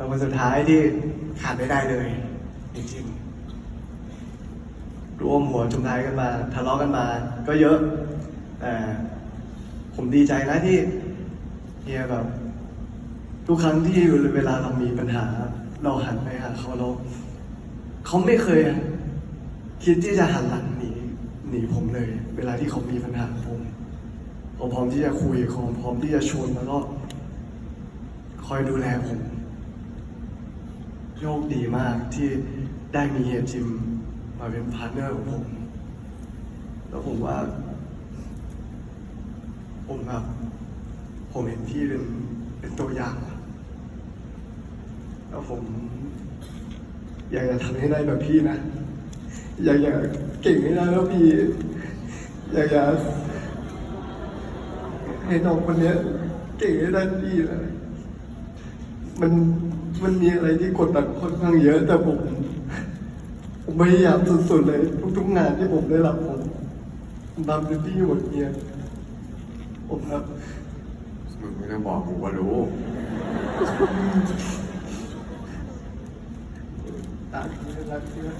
เป็นคนสุดท้ายที่ขาดไม่ได้เลยจริงๆรวมหัวจุมท้ายกันมาทะเลาะกันมา ก็เยอะแต่ผมดีใจนะที่เฮียแบบทุกครั้งที่เวลาเรามีปัญหา เราหันไปหาเขาเราเขาไม่เคย คิดที่จะหันหลังหนีหนีผมเลย เวลาที่เขามีปัญหากับผมเขาพร้อมที่จะคุยเขาพร้อมที่จะชวนแล้วก็คอยดูแลผม โชคดีมากที่ได้มีเฮียจิมมาเป็นพาร์ทเนอร์ของผม แล้วผมว่า ผมแบบผมเห็นพี่เป็นเป็นตัวอย่าง แล้วผม อยากจะทำให้ได้แบบพี่นะ อยากจะเก่งให้ได้แล้วพี่ อยากจะให้น้องคนนี้เก่งให้ได้พี่นะมัน มันมีอะไรที่กดดันค่อนข้างเยอะ แต่ผมผมพยายามสุดๆเลย ทุกๆงานที่ผมได้รับผมผมทำเต็มที่หมดเนี่ยผมครับมึงไม่ต้องบอกกูก็รู้ตากที่รักที่รัก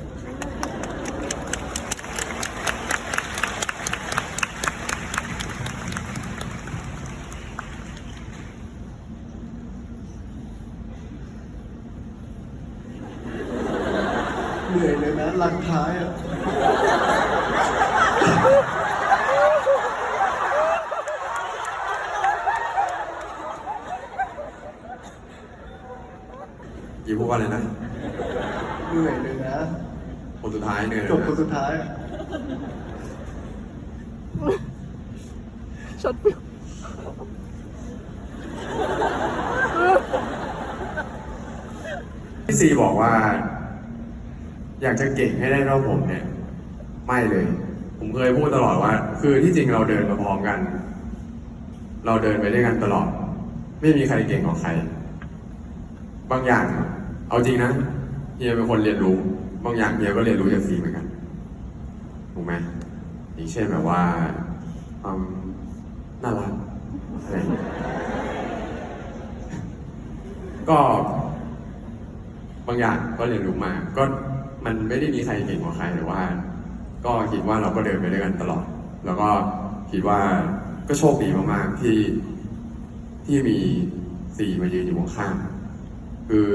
เหนื่อยเลยนะหลังท้ายอะยี่พูดว่าอะไรนะเหนื่อยเลยนะคนสุดท้ายเนี่ยจบคนสุดท้ายอะช็อตฟิวพี่ซีบอกว่า อยากจะเก่งให้ได้เท่าผมเนี่ย ไม่เลย ผมเคยพูดตลอดว่า คือที่จริงเราเดินมาพร้อมกัน เราเดินไปด้วยกันตลอด ไม่มีใครเก่งกว่าใคร บางอย่าง เอาจริงนะเฮียเป็นคนเรียนรู้ บางอย่างเฮียก็เรียนรู้จากซีเหมือนกันถูกไหมอย่างเช่นแบบว่าความน่ารักอะไรก็บางอย่างก็เรียนรู้มา ก็ มันไม่ได้มีใครเก่งกว่าใครแต่ว่า ก็คิดว่าเราก็เดินไปด้วยกันตลอด แล้วก็คิดว่าก็โชคดีมากๆที่ที่มีสี่มายืนอยู่ข้างๆคือ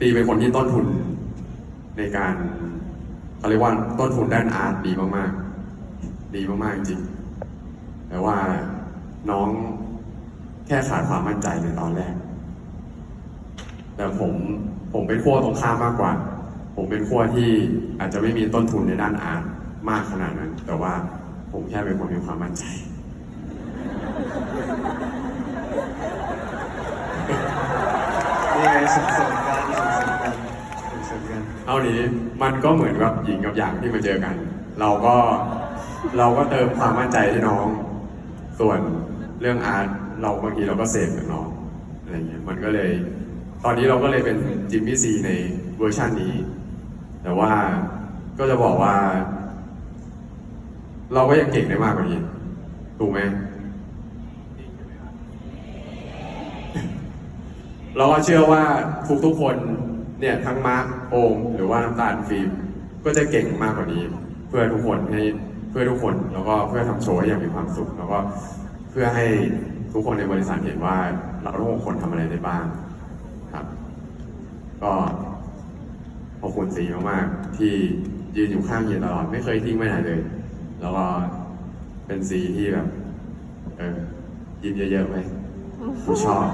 ปีเป็นคนที่ต้นทุนในการเขาเรียกว่าต้นทุนด้านอาร์ตดีมากๆ ดีมากๆจริง แต่ว่าน้องแค่ขาดความมั่นใจในตอนแรก แต่ผมผมเป็นขั้วตรงข้ามมากกว่า ผมเป็นขั้วที่อาจจะไม่มีต้นทุนในด้านอาร์ตมากขนาดนั้น แต่ว่าผมแค่เป็นคนมีความมั่นใจนี่ไงส่งเสริมกันส่งเสริมกันส่งเสริมกันเอานี้มันก็เหมือนกับหญิงกับหยางที่มาเจอกัน เราก็เราก็เติมความมั่นใจให้น้อง ส่วนเรื่องอาร์ตเราบางทีเราก็เสพกับน้องอะไรเงี้ยมันก็เลย ตอนนี้เราก็เลยเป็นจิมมี่ซีในเวอร์ชันนี้ แต่ว่าก็จะบอกว่า เราก็ยังเก่งได้มากกว่านี้ ถูกไหม เราก็เชื่อว่าทุกๆคนเนี่ยทั้งมาร์คโอมหรือว่าน้ำตาลฟิล์มก็จะเก่งมากกว่านี้ เพื่อทุกคนให้เพื่อทุกคนแล้วก็เพื่อทำโชว์ให้อย่างมีความสุข แล้วก็เพื่อให้ทุกคนในบริษัทเห็นว่าเราทุกคนทำอะไรได้บ้าง ก็ขอบคุณสีมากๆที่ยืนอยู่ข้างเฮียตลอดไม่เคยทิ้งไปไหนเลย แล้วก็เป็นสีที่แบบ เออยิ้มเยอะๆไหมผมชอบ